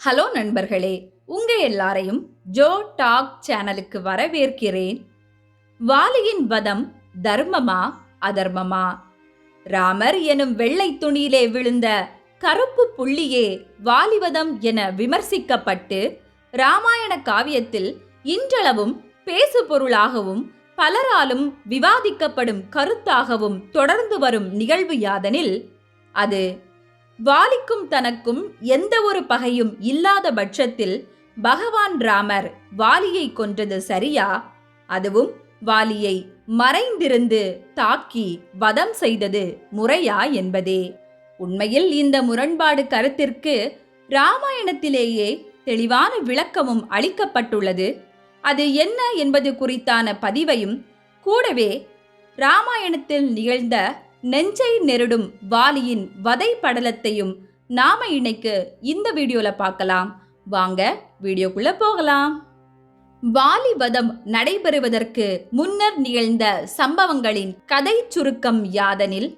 Hello நண்பர்களே உங்க எல்லாரையும் ஜோ டாக் சேனலுக்கு வரவேற்கிறேன். வாலியின் வதம் தர்மமா அதர்மமா? ராமர் எனும் வெள்ளை துணியிலே விழுந்த கருப்பு புள்ளியே வாலிவதம் என விமர்சிக்கப்பட்டு ராமாயண காவியத்தில் இன்றளவும் பேசு பொருளாகவும் பலராலும் விவாதிக்கப்படும் கருத்தாகவும் தொடர்ந்து வரும் நிகழ்வு யாதனில் அது வாலிக்கும் தனக்கும் எந்த ஒரு பகையும் இல்லாத பட்சத்தில் பகவான் ராமர் வாலியை கொன்றது சரியா? அதுவும் வாலியை மறைந்திருந்து தாக்கி வதம் செய்தது முறையா என்பதே. உண்மையில் இந்த முரண்பாடு கருத்திற்கு ராமாயணத்திலேயே தெளிவான விளக்கமும் அளிக்கப்பட்டுள்ளது. அது என்ன என்பது குறித்தான பதிவையும் கூடவே ராமாயணத்தில் நிகழ்ந்த நெஞ்சை நெருடும் வாலியின் வதை படலத்தையும் நாம இணைக்கு இந்த வீடியோல பார்க்கலாம். வாங்க வீடியோக்குள்ள போகலாம். வாலி வதம் நடைபெறுவதற்கு முன்னர் நிகழ்ந்த சம்பவங்களின் கதை சுருக்கம் யாதனில்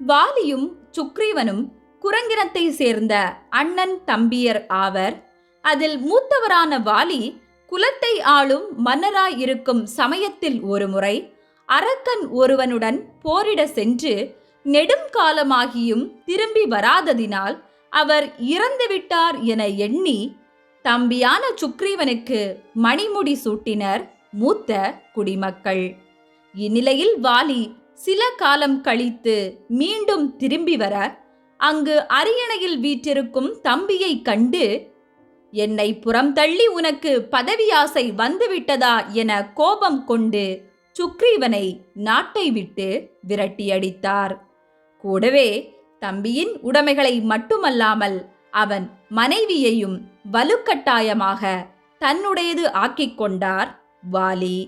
வாலியும் சுக்ரீவனும் குரங்கினத்தை சேர்ந்த அண்ணன் தம்பியர் ஆவர் அதில் மூத்தவரான வாலி குலத்தை ஆளும் மன்னராய் இருக்கும் சமயத்தில் ஒருமுறை அரக்கன் ஒருவனுடன் போரிட சென்று நெடும் காலமாகியும் திரும்பி வராததினால் அவர் இறந்துவிட்டார் என எண்ணி தம்பியான சுக்ரீவனுக்கு மணிமுடி சூட்டினர் மூத்த குடிமக்கள். இந்நிலையில் வாலி சில காலம் கழித்து மீண்டும் திரும்பி வர அங்கு அரியணையில் வீற்றிருக்கும் தம்பியை கண்டு என்னை புறம் தள்ளி உனக்கு பதவி ஆசை வந்துவிட்டதா என கோபம் கொண்டு சுக்ரீவனை நாட்டை விட்டு விரட்டியடித்தார். கூடவே தம்பியின் உடைமைகளை மட்டுமல்லாமல் அவன் மனைவியையும் வலுக்கட்டாயமாக தன்னுடையது ஆக்கிக் கொண்டார் வாலி.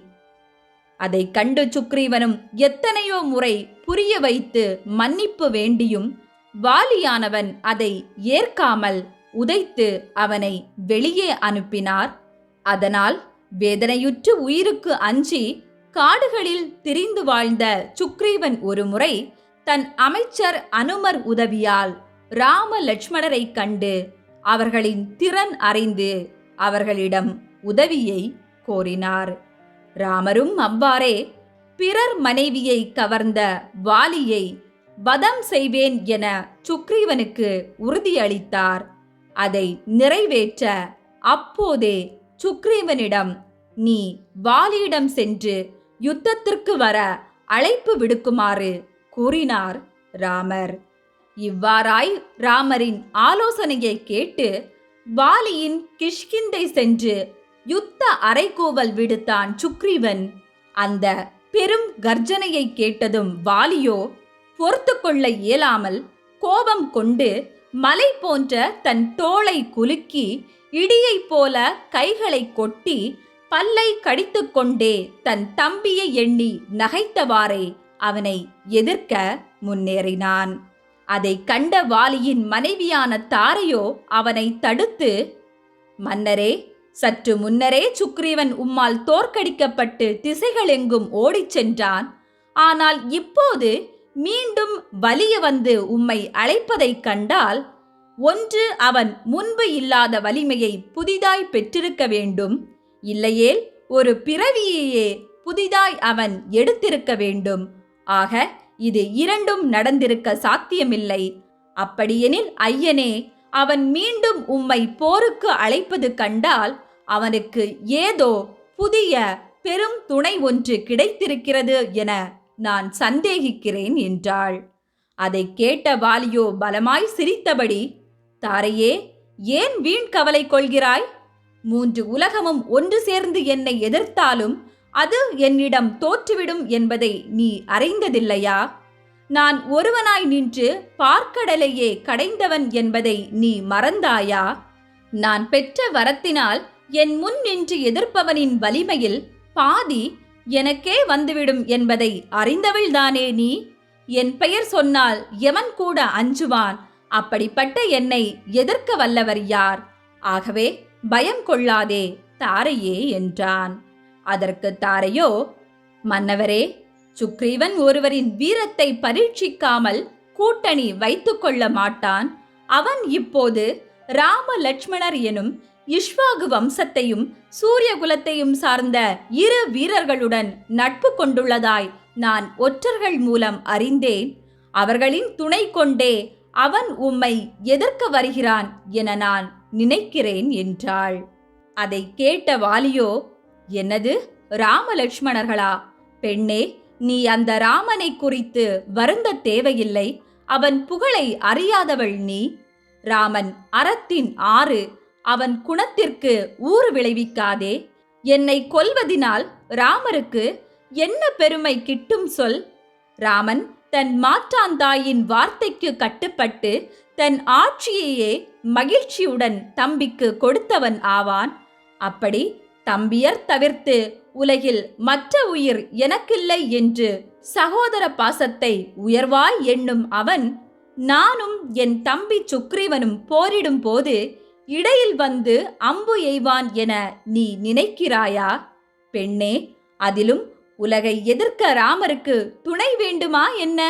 அதை கண்டு சுக்ரீவனும் எத்தனையோ முறை புரிய வைத்து மன்னிப்பு வேண்டியும் வாலியானவன் அதை ஏற்காமல் உதைத்து அவனை வெளியே அனுப்பினார். அதனால் வேதனையுற்று உயிருக்கு அஞ்சி காடுகளில் திரிந்து வாழ்ந்த சுக்ரீவன் ஒருமுறை தன் அமைச்சர் அனுமர் உதவியால் ராம லட்சுமணரை கண்டு அவர்களின் திறன் அறிந்து அவர்களிடம் உதவியை கோரினார். ராமரும் அவ்வாறே பிறர் மனைவியை கவர்ந்த வாலியை வதம் செய்வேன் என சுக்ரீவனுக்கு உறுதியளித்தார். அதை நிறைவேற்ற அப்போதே சுக்ரீவனிடம் நீ வாலியிடம் சென்று யுத்தத்திற்கு வர அழைப்பு விடுக்குமாறு கூறினார் ராமர். இவ்வாறாய் ராமரின் ஆலோசனையை கேட்டு வாலியின் கிஷ்கிந்தை சென்று யுத்த அரைக்கூவல் விடுத்தான் சுக்ரீவன். அந்த பெரும் கர்ஜனையை கேட்டதும் வாலியோ பொறுத்து கொள்ள இயலாமல் கோபம் கொண்டு மலை போன்ற தன் தோளை குலுக்கி இடியைப் போல கைகளை கொட்டி பல்லை கடித்துக்கொண்டே தன் தம்பியை எண்ணி நகைத்தவாறே அவனை எதிர்க்க முன்னேறினான். அதை கண்ட வாலியின் மனைவியான தாரையோ அவனை தடுத்து மன்னரே சற்று முன்னரே சுக்ரீவன் உம்மால் தோற்கடிக்கப்பட்டு திசைகளெங்கும் ஓடிச் சென்றான். ஆனால் இப்போது மீண்டும் வலிய வந்து உம்மை அழைப்பதைக் கண்டால் ஒன்று அவன் முன்பு இல்லாத வலிமையை புதிதாய் பெற்றிருக்க வேண்டும் இல்லையேல் ஒரு பிறவியையே புதிதாய் அவன் எடுத்திருக்க வேண்டும். ஆக இது இரண்டும் நடந்திருக்க சாத்தியமில்லை. அப்படியெனில் ஐயனே அவன் மீண்டும் உம்மை போருக்கு அழைப்பது கண்டால் அவனுக்கு ஏதோ புதிய பெரும் துணை ஒன்று கிடைத்திருக்கிறது என நான் சந்தேகிக்கிறேன் என்றாள். அதை கேட்ட வாலியோ பலமாய் சிரித்தபடி தாரையே ஏன் வீண் கவலை கொள்கிறாய்? மூன்று உலகமும் ஒன்று சேர்ந்து என்னை எதிர்த்தாலும் அது என்னிடம் தோற்றுவிடும் என்பதை நீ அறிந்ததில்லையா? நான் ஒருவனாய் நின்று பார்க்கடலையே கடைந்தவன் என்பதை நீ மறந்தாயா? நான் பெற்ற வரத்தினால் என் முன் நின்று எதிர்ப்பவனின் வலிமையில் பாதி எனக்கே வந்துவிடும் என்பதை அறிந்தவள்தானே நீ? என் பெயர் சொன்னால் எவன் கூட அஞ்சுவான்? அப்படிப்பட்ட என்னை எதிர்க்க வல்லவர் யார்? ஆகவே பயம் கொள்ளாதே தாரையே என்றான். அதற்கு தாரையோ மன்னவரே சுக்ரீவன் ஒருவரின் வீரத்தை பரீட்சிக்காமல் கூட்டணி வைத்துக்கொள்ள மாட்டான். அவன் இப்போது ராம லட்சுமணர் எனும் இஷ்வாகு வம்சத்தையும் சூரிய குலத்தையும் சார்ந்த இரு வீரர்களுடன் நட்பு கொண்டுள்ளதாய் நான் ஒற்றர்கள் மூலம் அறிந்தேன். அவர்களின் துணை கொண்டே அவன் உம்மை எதிர்க்க வருகிறான் என நான் நினைக்கிறேன் என்றாள். அதை கேட்ட வாலியோ என்னது? ராமலட்சுமணர்களா? பெண்ணே நீ அந்த ராமனை குறித்து வருந்த தேவையில்லை. அவன் புகழை அறியாதவள் நீ. ராமன் அறத்தின் ஆறு அவன் குணத்திற்கு ஊறு விளைவிக்காதே. என்னை கொல்வதினால் ராமருக்கு என்ன பெருமை கிட்டும் சொல்? ராமன் தன் மாற்றாந்தாயின் வார்த்தைக்கு கட்டுப்பட்டு தன் ஆட்சியையே மகிழ்ச்சியுடன் தம்பிக்கு கொடுத்தவன் ஆவான். அப்படி தம்பியர் தவிர்த்து உலகில் மற்ற உயிர் எனக்கில்லை என்று சகோதர பாசத்தை உயர்வாய் எண்ணும் அவன் நானும் என் தம்பி சுக்ரீவனும் போரிடும் போது இடையில் வந்து அம்பு எய்வான் என நீ நினைக்கிறாயா? பெண்ணே அதிலும் உலகை எதிர்க்க ராமருக்கு துணை வேண்டுமா என்ன?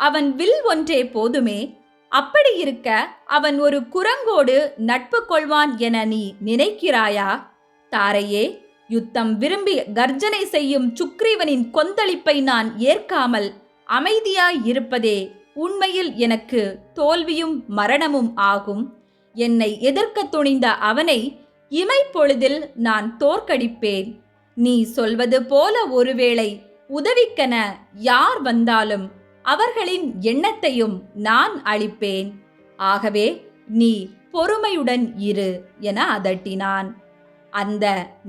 அவன் வில் ஒன்றே போதுமே அப்படி இருக்க அவன் ஒரு குரங்கோடு நட்பு கொள்வான் என நீ நினைக்கிறாயா? தாரையே யுத்தம் விரும்பி கர்ஜனை செய்யும் சுக்ரீவனின் கொந்தளிப்பை நான் ஏற்காமல் அமைதியாய் இருப்பதே உண்மையில் எனக்கு தோல்வியும் மரணமும் ஆகும். என்னை எதிர்க்க துணிந்த அவனை இமைப்பொழுதில் நான் தோற்கடிப்பேன். நீ சொல்வது போல ஒருவேளை உதவிக்கென யார் வந்தாலும் அவர்களின் எண்ணத்தையும் நான் அளிப்பேன் ஆகவே நீ பொறுமையுடன் இரு என அதட்டினான். அந்த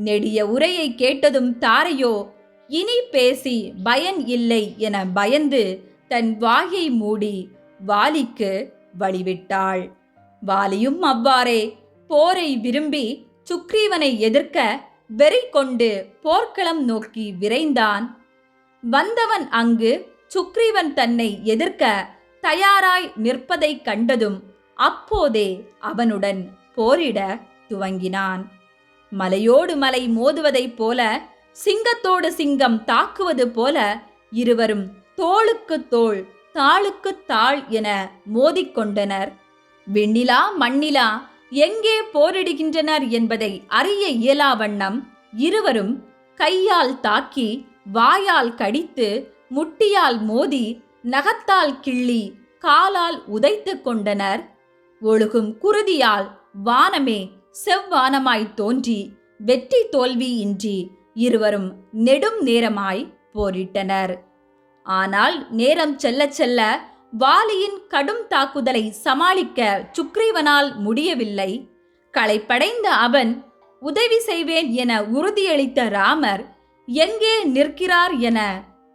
நெடிய உரையை கேட்டதும் தாரையோ இனி பேசி பயன் இல்லை என பயந்து தன் வாயை மூடி வாலிக்கு வழிவிட்டாள். வாலியும் அவ்வாறே போரை விரும்பி சுக்ரீவனை எதிர்க்க வெறி கொண்டு போர்க்களம் நோக்கி விரைந்தான். வந்தவன் அங்கு சுக்ரீவன் தன்னை எதிர்க்க தயாராய் நிற்பதை கண்டதும் அப்போதே அவனுடன் போரிட துவங்கினான். மலையோடு மலை மோதுவதைப் போல சிங்கத்தோடு சிங்கம் தாக்குவது போல இருவரும் தோளுக்கு தோள் தாளுக்கு தாள் என மோதிக்கொண்டனர் விண்ணிலா மண்ணிலா எங்கே போரிடுகின்றனர் என்பதை அறிய இயலா வண்ணம் இருவரும் கையால் தாக்கி வாயால் கடித்து முட்டியால் மோதி நகத்தால் கிள்ளி காலால் உதைத்து கொண்டனர். ஒழுகும் குருதியால் வானமே செவ்வானமாய் தோன்றி வெற்றி தோல்வி இன்றி இருவரும் நெடும் நேரமாய் போரிட்டனர். ஆனால் நேரம் செல்ல செல்ல வாலியின் கடும் தாக்குதலை சமாளிக்க சுக்ரீவனால் முடியவில்லை. களைப்படைந்த அவன் உதவி செய்வேன் என உறுதியளித்த ராமர் எங்கே நிற்கிறார் என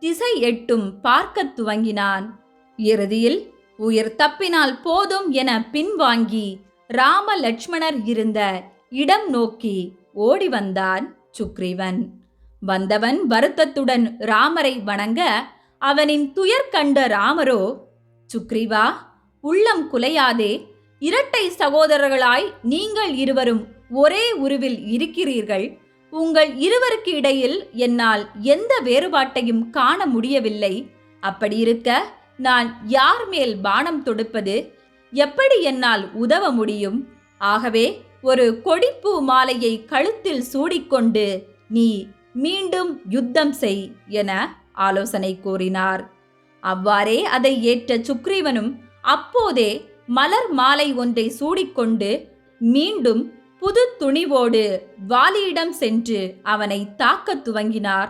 திசை எட்டும் பார்க்கத் துவங்கினான். இறுதியில் உயிர் தப்பினால் போதும் என பின்வாங்கி ராம லட்சுமணர் இருந்த இடம் நோக்கி ஓடி வந்தான் சுக்ரீவன். வந்தவன் வருத்தத்துடன் ராமரை வணங்க அவனின் துயர் கண்ட ராமரோ சுக்ரீவா உள்ளம் குலையாதே. இரட்டை சகோதரர்களாய் நீங்கள் இருவரும் ஒரே உருவில் இருக்கிறீர்கள். உங்கள் இருவருக்கு இடையில் என்னால் எந்த வேறுபாட்டையும் காண முடியவில்லை. அப்படி இருக்க நான் யார் மேல் பானம் தொடுப்பது? எப்படி என்னால் உதவ முடியும்? ஆகவே ஒரு கொடிப்பூ மாலையை கழுத்தில் சூடிக்கொண்டு நீ மீண்டும் யுத்தம் செய் என ஆலோசனை கூறினார். அவ்வாறே அதை ஏற்ற சுக்ரீவனும் அப்போதே மலர் மாலை ஒன்றை சூடிக்கொண்டு மீண்டும் புது துணிவோடு வாலியிடம் சென்று அவனை தாக்கத் துவங்கினார்.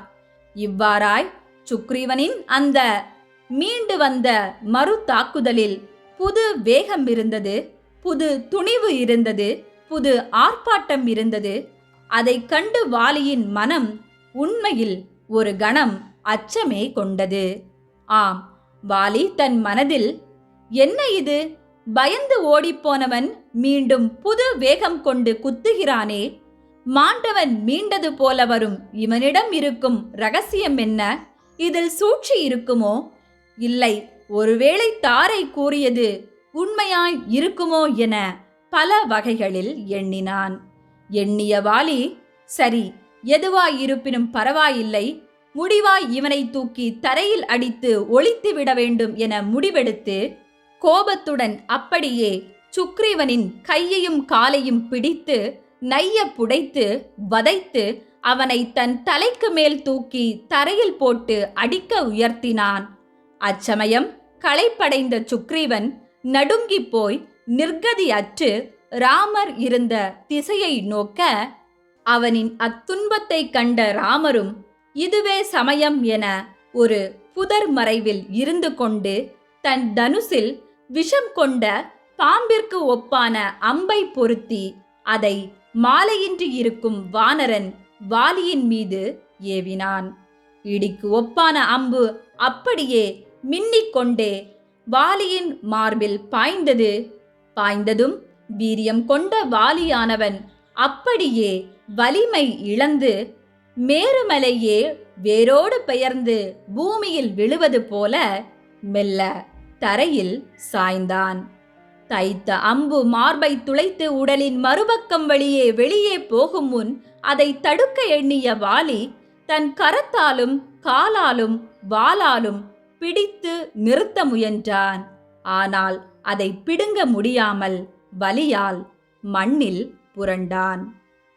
இவ்வாறாய் சுக்ரீவனின் அந்த மீண்டு வந்த மறு தாக்குதலில் புது வேகம் இருந்தது புது துணிவு இருந்தது புது ஆர்ப்பாட்டம் இருந்தது. அதைக் கண்டு வாலியின் மனம் உண்மையில் ஒரு கணம் அச்சமே கொண்டது. ஆம் வாலி தன் மனதில் என்ன இது? பயந்து ஓடிப்போனவன் மீண்டும் புது வேகம் கொண்டு குத்துகிறானே. மாண்டவன் மீண்டது போல வரும். இவனிடம் இருக்கும் ரகசியம் என்ன? இதில் சூழ்ச்சி இருக்குமோ? இல்லை ஒருவேளை தாரை கூறியது உண்மையாய் இருக்குமோ என பல வகைகளில் எண்ணினான். எண்ணிய வாலி சரி எதுவாய் இருப்பினும் பரவாயில்லை. முடிவாய் இவனை தூக்கி தரையில் அடித்து ஒழித்து விட வேண்டும் என முடிவெடுத்து கோபத்துடன் அப்படியே சுக்ரீவனின் கையையும் காலையும் பிடித்து நைய புடைத்து வதைத்து அவனை தன் தலைக்கு மேல் தூக்கி தரையில் போட்டு அடிக்க உயர்த்தினான். அச்சமயம் களைப்படைந்த சுக்ரீவன் நடுங்கிப் போய் நிர்கதி அற்று ராமர் இருந்த திசையை நோக்க அவனின் அத்துன்பத்தை கண்ட ராமரும் இதுவே சமயம் என ஒரு புதர் மறைவில் இருந்து கொண்டு தன் தனுசில் விஷம் கொண்ட பாம்பிற்கு ஒப்பான அம்பை பொருத்தி அதை மாலையின்றி இருக்கும் வானரன் வாலியின் மீது ஏவினான். இடிக்கு ஒப்பான அம்பு அப்படியே மின்னிக் கொண்டே வாலியின் மார்பில் பாய்ந்தது. பாய்ந்ததும் வீரியம் கொண்ட வாலியானவன் அப்படியே வலிமை இழந்து மேருமலையே வேரோடு பெயர்ந்து பூமியில் விழுவது போல மெல்ல தரையில் சாய்ந்தான். தைத்த அம்பு மார்பை துளைத்து உடலின் மறுபக்கம் வழியே வெளியே போகும் முன் அதை தடுக்க எண்ணிய வாலி தன் கரத்தாலும் காலாலும் வாலாலும் பிடித்து நிறுத்த முயன்றான். ஆனால் அதை பிடுங்க முடியாமல் வலியால் மண்ணில் புரண்டான்.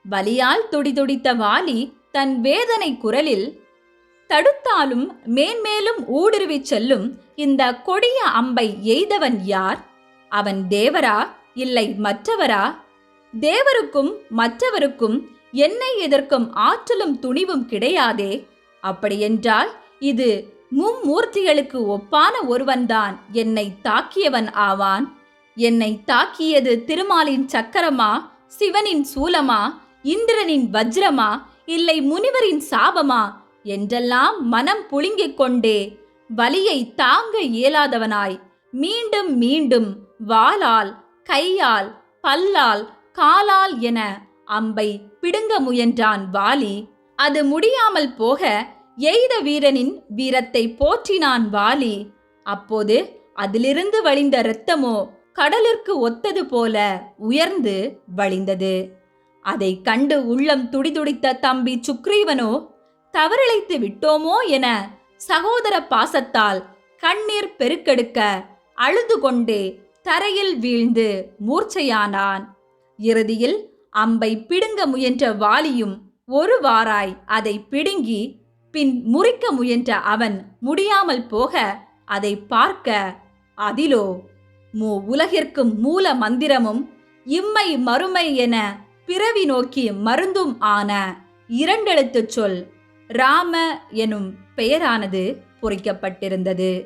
வலியால் துடிதுடித்த வாலி தன் வேதனை குரலில் தடுத்தாலும் மேன்மேலும் ஊடுருவிச் செல்லும் இந்த கொடிய அம்பை எய்தவன் யார்? அவன் தேவரா? இல்லை மற்றவரா? தேவருக்கும் மற்றவருக்கும் என்னை எதிர்க்கும் ஆற்றலும் துணிவும் கிடையாதே. அப்படியென்றால் இது மும்மூர்த்திகளுக்கு ஒப்பான ஒருவன்தான் என்னை தாக்கியவன் ஆவான். என்னை தாக்கியது திருமாலின் சக்கரமா சிவனின் சூலமா இந்திரனின் வஜ்ரமா இல்லை முனிவரின் சாபமா என்றெல்லாம் மனம் புழுங்கிக் கொண்டே வலியை தாங்க இயலாதவனாய். மீண்டும் மீண்டும் வாளால் கையால் பல்லால் காலால் என அம்பை பிடுங்க முயன்றான் வாலி. அது முடியாமல் போக எய்த வீரனின் வீரத்தை போற்றினான் வாலி. அப்போது அதிலிருந்து வழிந்த இரத்தமோ கடலிற்கு ஒத்தது போல உயர்ந்து வழிந்தது. அதை கண்டு உள்ளம் துடிதுடித்த தம்பி சுக்ரீவனோ தவறிழைத்து விட்டோமோ என சகோதர பாசத்தால் கண்ணீர் பெருக்கெடுக்க அழுது கொண்டே தரையில் வீழ்ந்து மூர்ச்சையானான். இறுதியில் அம்பை பிடுங்க முயன்ற வாலியும் ஒரு வாராய் அதை பிடுங்கி பின் முறிக்க முயன்ற அவன் முடியாமல் போக அதை பார்க்க அதிலோ மூ உலகிற்கும் மூல மந்திரமும் இம்மை மறுமை என பிறவி நோக்கி மருந்தும் ஆன இரண்டெழுத்துச் சொல் ராம எனும் பெயரானது பொறிக்கப்பட்டிருந்தது.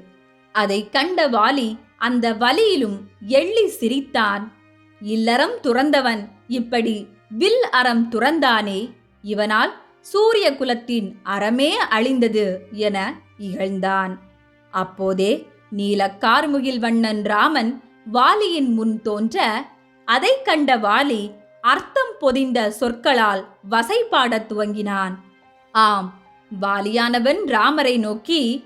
அதை கண்ட வாலி அந்த வலியிலும் எள்ளி சிரித்தான். இல்லறம் துறந்தவன் இப்படி வில் அறம் துறந்தானே இவனால் சூரிய குலத்தின் அறமே அழிந்தது என இகழ்ந்தான். அப்போதே நீல கார்முகில் வண்ணன் ராமன் வாலியின் முன் தோன்ற அதை கண்ட வாலி அர்த்தம் பொதிந்த சொற்களால் வசைபாடத் துவங்கினான். ஆம் வாலியானவன் ராமரை நோக்கி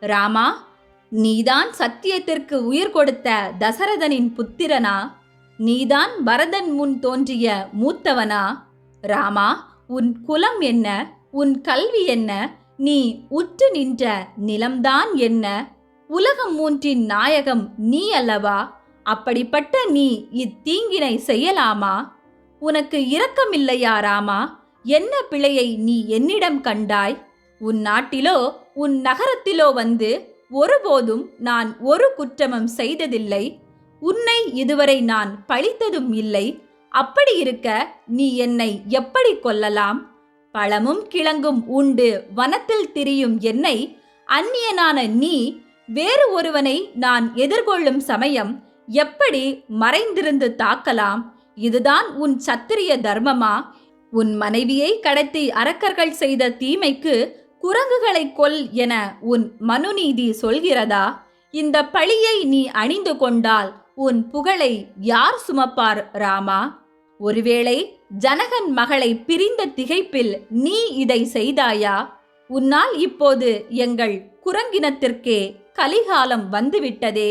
ராமா நீதான் சத்தியத்திற்கு உயிர் கொடுத்த தசரதனின் புத்திரனா? நீதான் பரதன் முன் தோன்றிய மூத்தவனா? ராமா உன் குலம் என்ன? உன் கல்வி என்ன? நீ உற்று நின்ற நிலம்தான் என்ன? உலகம் மூன்றின் நாயகம் நீ அல்லவா? அப்படிப்பட்ட நீ இத்தீங்கினை செய்யலாமா? உனக்கு இரக்கமில்லையா ராமா? என்ன பிழையை நீ என்னிடம் கண்டாய்? உன் நாட்டிலோ உன் நகரத்திலோ வந்து ஒருபோதும் நான் ஒரு குற்றமும் செய்ததில்லை. உன்னை இதுவரை நான் பழித்ததும் இல்லை. அப்படி இருக்க நீ என்னை எப்படி கொல்லலாம்? பழமும் கிழங்கும் உண்டு வனத்தில் திரியும் என்னை அந்நியனான நீ வேறு ஒருவனை நான் எதிர்கொள்ளும் சமயம் எப்படி மறைந்திருந்து தாக்கலாம்? இதுதான் உன் சத்திரிய தர்மமா? உன் மனைவியை கடத்தி அரக்கர்கள் செய்த தீமைக்கு குரங்குகளை கொல் என உன் மனுநீதி சொல்கிறதா? இந்த பழியை நீ அணிந்து கொண்டால் உன் புகழை யார் சுமப்பார் ராமா? ஒருவேளை ஜனகன் மகளை பிரிந்த திகைப்பில் நீ இதை செய்தாயா? உன்னால் இப்போது எங்கள் குரங்கினத்திற்கே கலிகாலம் வந்துவிட்டதே.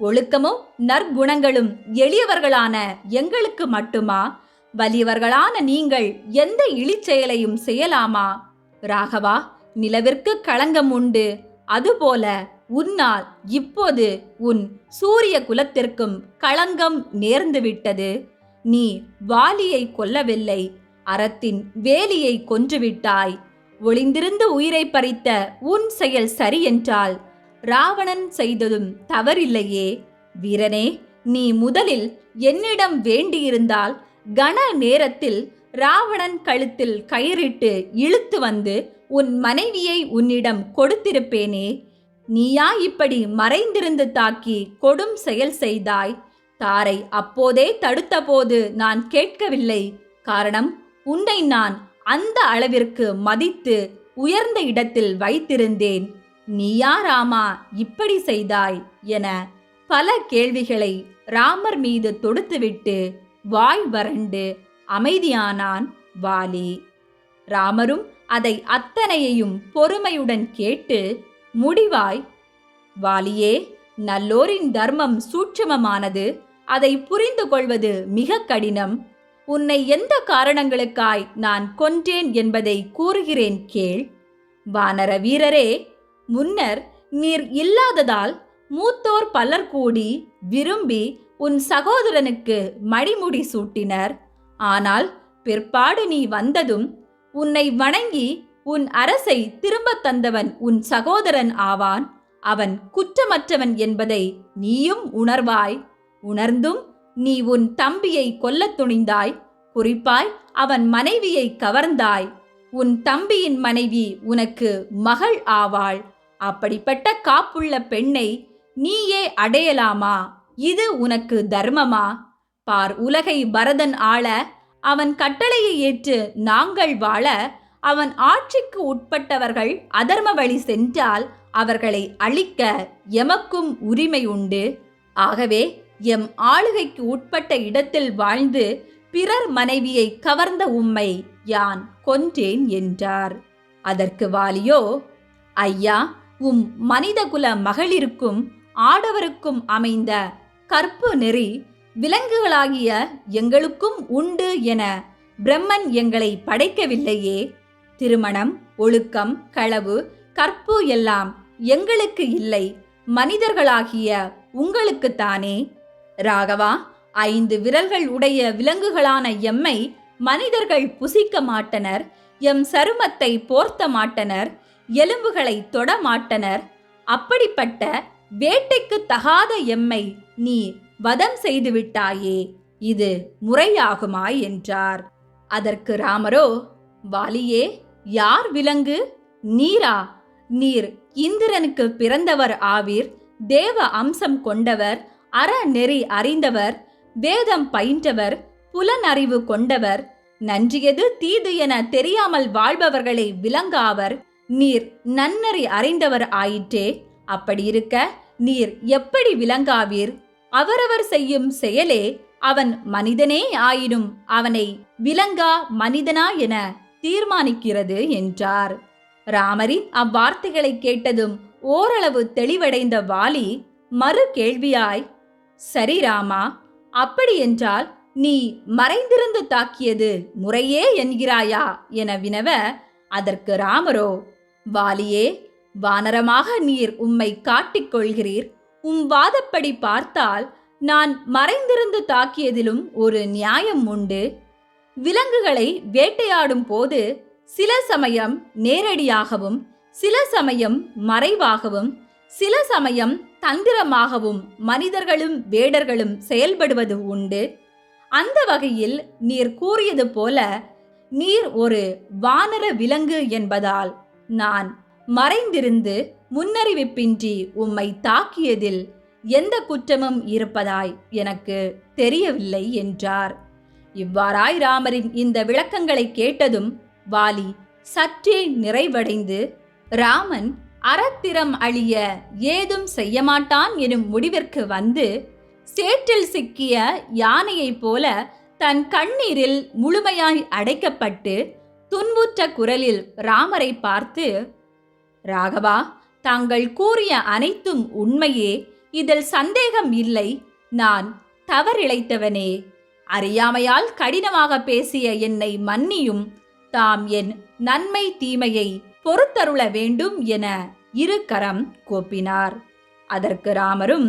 ஒழுக்கமும் நற்குணங்களும் எளியவர்களான எங்களுக்கு மட்டுமா? வலியவர்களான நீங்கள் எந்த இழிச்செயலையும் செய்யலாமா? ராகவா நிலவிற்கு களங்கம் உண்டு. அதுபோல உன்னால் இப்போது உன் சூரிய குலத்திற்கும் களங்கம் நேர்ந்துவிட்டது நீ வாலியை கொல்லவில்லை அறத்தின் வேலியை கொன்றுவிட்டாய் ஒளிந்திருந்து உயிரை பறித்த உன் செயல் சரி என்றால் ராவணன் செய்ததும் தவறில்லையே. வீரனே நீ முதலில் என்னிடம் வேண்டியிருந்தால் கன நேரத்தில் ராவணன் கழுத்தில் கயிறிட்டு இழுத்து வந்து உன் மனைவியை உன்னிடம் கொடுத்திருப்பேனே நீயா இப்படி மறைந்திருந்து தாக்கி கொடும் செயல் செய்தாய்? தாரை அப்போதே தடுத்தபோது நான் கேட்கவில்லை. காரணம் உன்னை நான் அந்த அளவிற்கு மதித்து உயர்ந்த இடத்தில் வைத்திருந்தேன். நீயா ராமா இப்படி செய்தாய்? என பல கேள்விகளை ராமர் மீது தொடுத்துவிட்டு வாய் வறண்டு அமைதியானான் வாலி. ராமரும் அதை அத்தனையையும் பொறுமையுடன் கேட்டு முடிவாய் வாலியே நல்லோரின் தர்மம் சூட்சமமானது. அதை புரிந்து கொள்வது மிக கடினம். உன்னை எந்த காரணங்களுக்காய் நான் கொன்றேன் என்பதை கூறுகிறேன் கேள். வானர வீரரே முன்னர் நீர் இல்லாததால் மூத்தோர் பலர் கூடி விரும்பி உன் சகோதரனுக்கு மடிமுடி சூட்டினர். ஆனால் பிற்பாடு நீ வந்ததும் உன்னை வணங்கி உன் அரசை திரும்பத் தந்தவன் உன் சகோதரன் ஆவான். அவன் குற்றமற்றவன் என்பதை நீயும் உணர்வாய். உணர்ந்தும் நீ உன் தம்பியை கொல்லத் துணிந்தாய். குறிப்பாய் அவன் மனைவியை கவர்ந்தாய். உன் தம்பியின் மனைவி உனக்கு மகள் ஆவாள். அப்படிப்பட்ட காப்புள்ள பெண்ணை நீயே அடையலாமா? இது உனக்கு தர்மமா? பார் உலகை பரதன் ஆள அவன் கட்டளையை ஏற்று நாங்கள் வாழ அவன் ஆட்சிக்கு உட்பட்டவர்கள் அதர்ம வழி சென்றால் அவர்களை அழிக்க எமக்கும் உரிமை உண்டு. ஆகவே எம் ஆளுகைக்கு உட்பட்ட இடத்தில் வாழ்ந்து பிறர் மனைவியை கவர்ந்த உம்மை யான் கொன்றேன் என்றார். அதற்கு வாலியோ ஐயா உம் மனிதகுல மகளிருக்கும் ஆடவருக்கும் அமைந்த கற்பு நெறி விலங்குகளாகிய எங்களுக்கும் உண்டு என பிரம்மன் எங்களை படைக்கவில்லையே. திருமணம் ஒழுக்கம் களவு கற்பு எல்லாம் எங்களுக்கு இல்லை. மனிதர்களாகிய உங்களுக்குத்தானே ராகவா ஐந்து விரல்கள் உடைய விலங்குகளான எம்மை மனிதர்கள் புசிக்க மாட்டனர். எம் சருமத்தை போர்த்த மாட்டனர். எலும்புகளை தொட மாட்டனர். அப்படிப்பட்ட வேட்டைக்கு தகாத எம்மை நீ வதம் செய்து விட்டாயே இது முறையாகுமா என்றார். அதற்கு ராமரோ வாலியே யார் விலங்கு? நீரா நீர் இந்திரனுக்கு பிறந்தவர் ஆவீர் தேவ அம்சம் கொண்டவர் அறநெறி அறிந்தவர் வேதம் பயின்றவர் புலனறிவு கொண்டவர் நன்றியது தீது என தெரியாமல் வாழ்பவர்களை விலங்காவர் நீர் நன்னறி அறிந்தவர் ஆயிற்றே அப்படி இருக்க நீர் எப்படி விலங்காவீர்? அவரவர் செய்யும் செயலே அவன் மனிதனே ஆயினும் அவனை விலங்கா மனிதனா என தீர்மானிக்கிறது என்றார். ராமரின் அவ்வார்த்தைகளை கேட்டதும் ஓரளவு தெளிவடைந்த வாலி மறு கேள்வியாய் சரி ராமா அப்படியென்றால் நீ மறைந்திருந்து தாக்கியது முறையே என்கிறாயா? என வினவ அதற்கு ராமரோ வாலியே வானரமாக நீர் உம்மை காட்டிக் கொள்கிறீர். உம் வாதப்படி பார்த்தால் நான் மறைந்திருந்து தாக்கியதிலும் ஒரு நியாயம் உண்டு. விலங்குகளை வேட்டையாடும் போது சில சமயம் நேரடியாகவும் சில சமயம் மறைவாகவும் சில சமயம் தந்திரமாகவும் மனிதர்களும் வேடர்களும் செயல்படுவது உண்டு. அந்த வகையில் நீர் கூறியது போல நீர் ஒரு வானர விலங்கு என்பதால் நான் மறைந்திருந்து முன்னறிவிப்பின்றி உம்மை தாக்கியதில் எந்த குற்றமும் இருப்பதாய் எனக்கு தெரியவில்லை என்றார். இவ்வாறாய் ராமரின் இந்த விளக்கங்களை கேட்டதும் வாலி சற்றே நிறைவடைந்து ராமன் அறத்திரம் அழிய ஏதும் செய்யமாட்டான் எனும் முடிவிற்கு வந்து சேற்றில் சிக்கிய யானையைப் போல தன் கண்ணீரில் முழுமையாய் அடைக்கப்பட்டு துன்புற்ற குரலில் ராமரை பார்த்து ராகவா தாங்கள் கூறிய அனைத்தும் உண்மையே இதில் சந்தேகம் இல்லை நான் தவறிழைத்தவனே. அறியாமையால் கடினமாக பேசிய என்னை மன்னியும் தாம் என் நன்மை தீமையை பொறுத்தருள வேண்டும் என இரு கரம் கோப்பினார். அதற்கு ராமரும்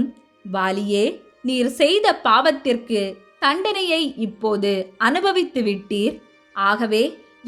வாலியே நீர் செய்த பாவத்திற்கு தண்டனையை இப்போது அனுபவித்து விட்டீர். ஆகவே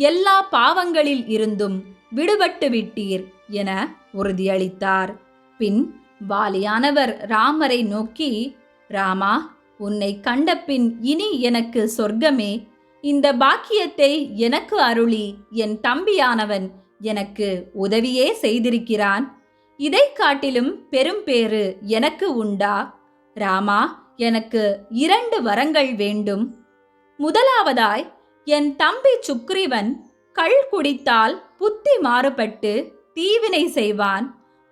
எல்லா பாவங்களில் இருந்தும் விடுபட்டு விட்டீர். என உறுதியளித்தார். பின் வாலியானவர் ராமரை நோக்கி ராமா உன்னை கண்டபின் இனி எனக்கு சொர்க்கமே. இந்த பாக்கியத்தை எனக்கு அருளி என் தம்பியானவன் எனக்கு உதவியே செய்திருக்கிறான். இதைக் காட்டிலும் பெரும் பேறு எனக்கு உண்டா? ராமா எனக்கு இரண்டு வரங்கள் வேண்டும். முதலாவதாய் என் தம்பி சுக்ரீவன் கள் குடித்தால் புத்தி மாறுபட்டு தீவினை செய்வான்.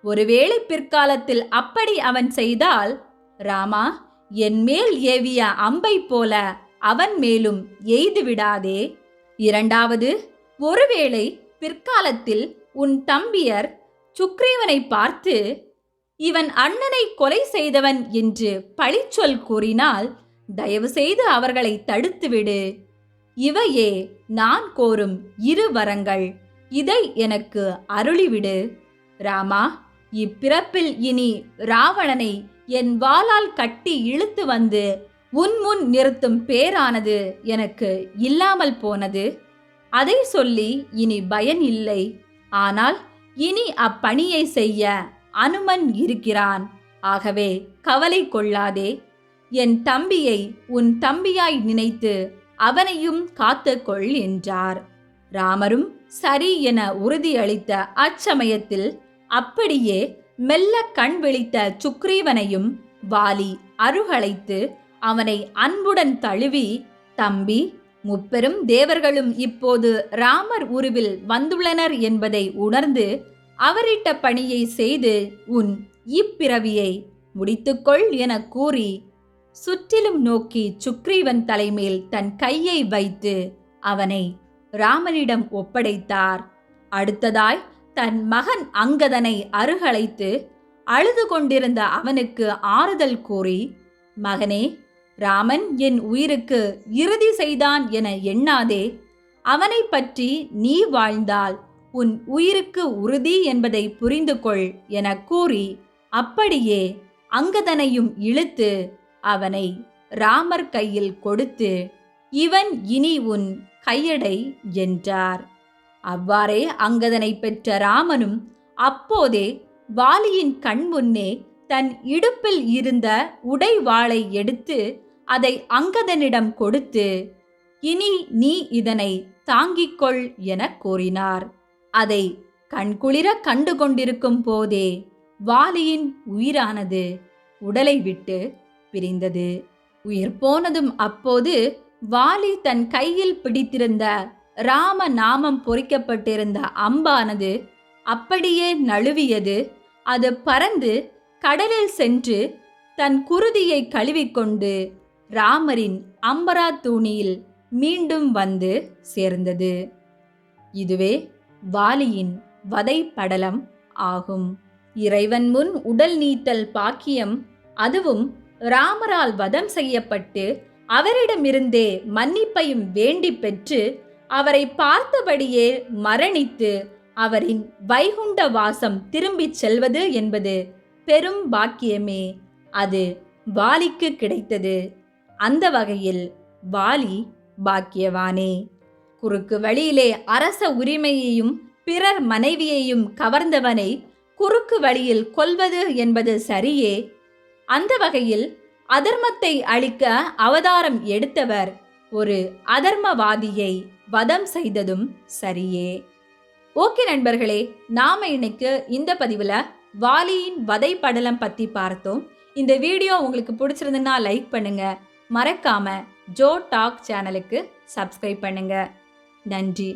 ஒருவேளை பிற்காலத்தில் அப்படி அவன் செய்தால் ராமா என் மேல் ஏவிய அம்பை போல அவன் மேலும் எய்து விடாதே. இரண்டாவது ஒருவேளை பிற்காலத்தில் உன் தம்பியர் சுக்ரீவனை பார்த்து இவன் அண்ணனை கொலை செய்தவன் என்று பழிச்சொல் கூறினால் தயவு செய்து அவர்களை தடுத்துவிடு. இவையே நான் கோரும் இரு வரங்கள். இதை எனக்கு அருளிவிடு. ராமா இப்பிறப்பில் இனி ராவணனை என் வாளால் கட்டி இழுத்து வந்து உன் முன் நிறுத்தும் பேரானது எனக்கு இல்லாமல் போனது. அதை சொல்லி இனி பயன் இல்லை. ஆனால் இனி அப்பணியை செய்ய அனுமன் இருக்கிறான். ஆகவே கவலை கொள்ளாதே. என் தம்பியை உன் தம்பியாய் நினைத்து அவனையும் காத்துக்கொள் என்றார். ராமரும் சரி என உறுதியளித்த அச்சமயத்தில் அப்படியே மெல்ல கண் விழித்த சுக்ரீவனையும் வாலி அருகழைத்து அவனை அன்புடன் தழுவி தம்பி முப்பெரும் தேவர்களும் இப்போது ராமர் உருவில் வந்துள்ளனர் என்பதை உணர்ந்து அவரிட்ட பணியை செய்து உன் இப்பிறவியை முடித்துக்கொள் என கூறி சுற்றிலும் நோக்கி சுக்ரீவன் தலைமேல் தன் கையை வைத்து அவனை ராமனிடம் ஒப்படைத்தார். அடுத்ததாய் தன் மகன் அங்கதனை அருகழைத்து அழுது கொண்டிருந்த அவனுக்கு ஆறுதல் கூறி மகனே ராமன் என் உயிருக்கு இறுதி செய்தான் என எண்ணாதே. அவனை பற்றி நீ வாழ்ந்தால் உன் உயிருக்கு உறுதி என்பதை புரிந்து கொள் என கூறி அப்படியே அங்கதனையும் இழுத்து அவனை ராமர் கையில் கொடுத்து இவன் இனி உன் கையடை என்றார். அவ்வாறே அங்கதனை பெற்ற ராமனும் அப்போதே வாலியின் கண் முன்னே தன் இடுப்பில் இருந்த உடைவாளை எடுத்து அதை அங்கதனிடம் கொடுத்து இனி நீ இதனை தாங்கிக்கொள் என கூறினார். அதை கண்குளிர கண்டு கொண்டிருக்கும் போதே வாலியின் உயிரானது உடலை விட்டு பிரிந்தது. உயிர் போனதும் அப்போது வாலி தன் கையில் பிடித்திருந்த ராம நாமம் பொறிக்கப்பட்டிருந்த அம்பானது அப்படியே நழுவியது. அது பறந்து கடலில் சென்று தன் குருதியை கழுவிக்கொண்டு ராமரின் அம்பரா தூணியில் மீண்டும் வந்து சேர்ந்தது. இதுவே வாலியின் வதை படலம் ஆகும். இறைவன் முன் உடல் நீத்தல் பாக்கியம் அதுவும் ராமரால் வதம் செய்யப்பட்டு அவரிடமிருந்தே மன்னிப்பையும் வேண்டி பெற்று அவரை பார்த்தபடியே மரணித்து அவரின் வைகுண்ட வாசம் திரும்பிச் செல்வது என்பது பெரும் பாக்கியமே. அது வாலிக்கு கிடைத்தது. அந்த வகையில் வாலி பாக்கியவானே. குறுக்கு வழியிலே அரச உரிமையையும் பிறர் மனைவியையும் கவர்ந்தவனை குறுக்கு வழியில் கொல்வது என்பது சரியே. அந்த வகையில் அதர்மத்தை அழிக்க அவதாரம் எடுத்தவர் ஒரு அதர்மவாதியை வதம் செய்ததும் சரியே. ஓகே நண்பர்களே நாம இன்னைக்கு இந்த பதிவில் வாலியின் வதை படலம் பற்றி பார்த்தோம். இந்த வீடியோ உங்களுக்கு பிடிச்சிருந்துன்னா லைக் பண்ணுங்க. மறக்காம ஜோ டாக் சேனலுக்கு சப்ஸ்கிரைப் பண்ணுங்க. நன்றி.